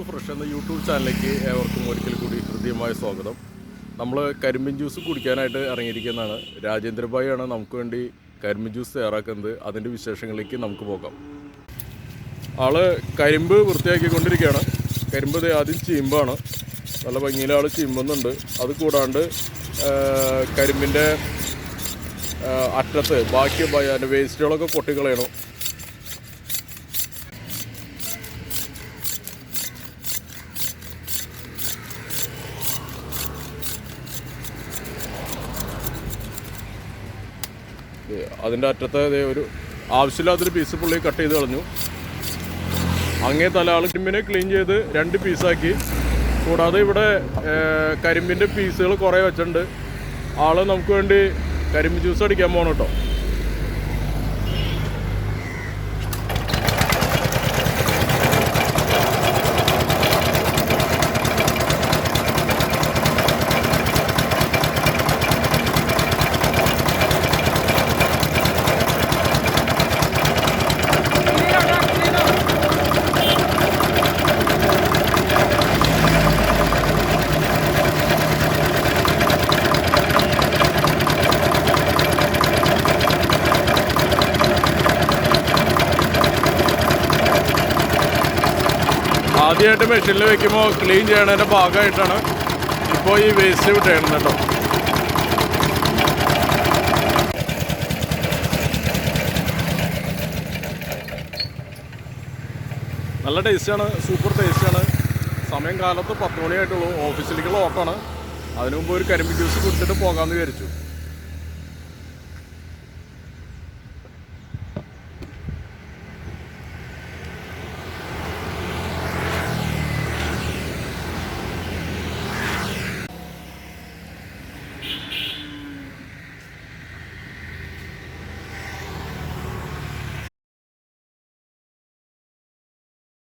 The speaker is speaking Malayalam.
ടു ഫ്രഷ് എന്ന യൂട്യൂബ് ചാനലിലേക്ക് ഏവർക്കും ഒരിക്കൽ കൂടി ഹൃദ്യമായ സ്വാഗതം. നമ്മൾ കരിമ്പിൻ ജ്യൂസ് കുടിക്കാനായിട്ട് ഇറങ്ങിയിരിക്കുന്നതാണ്. രാജേന്ദ്രഭായിയാണ് നമുക്ക് വേണ്ടി കരിമ്പിൻ ജ്യൂസ് തയ്യാറാക്കുന്നത്. അതിന്റെ വിശേഷങ്ങളിലേക്ക് നമുക്ക് പോകാം. ആൾ കരിമ്പ് വൃത്തിയാക്കിക്കൊണ്ടിരിക്കുകയാണ്. കരിമ്പ് ആദ്യം ചീമ്പാണ്. നല്ല ഭംഗിയിൽ ആൾ ചീമ്പുന്നുണ്ട്. അത് കൂടാണ്ട് കരിമ്പിന്റെ അറ്റത്ത് ബാക്കി അതിന്റെ വേസ്റ്റുകളൊക്കെ പൊട്ടിക്കളയണം അതിന്റെ അറ്റത്തെ ഒരു ആവശ്യമില്ലാത്തൊരു പീസ് പുള്ളി കട്ട് ചെയ്ത് കളഞ്ഞു. അങ്ങേ തല ആൾ കരിമ്പിനെ ക്ലീൻ ചെയ്ത് രണ്ട് പീസാക്കി കൂടാതെ ഇവിടെ കരിമ്പിന്റെ പീസുകൾ കുറേ വെച്ചിട്ടുണ്ട്. ആൾ നമുക്ക് വേണ്ടി കരിമ്പ് ജ്യൂസ് അടിക്കാൻ പോകണം കേട്ടോ ആദ്യമായിട്ട് മെഷീനിൽ വെക്കുമ്പോൾ ക്ലീൻ ചെയ്യണതിന്റെ ഭാഗമായിട്ടാണ് ഇപ്പോൾ ഈ വേസ്റ്റ് വിട്ടേണത് കേട്ടോ. നല്ല ടേസ്റ്റാണ് സൂപ്പർ ടേസ്റ്റാണ് സമയം കാലത്ത് പത്ത് മണിയായിട്ടുള്ളൂ ഓഫീസിലേക്കുള്ള ഓട്ടമാണ്. അതിനു മുമ്പ് ഒരു കരിമ്പ് ജ്യൂസ് കുടിച്ചിട്ട് പോകാമെന്ന് വിചാരിച്ചു.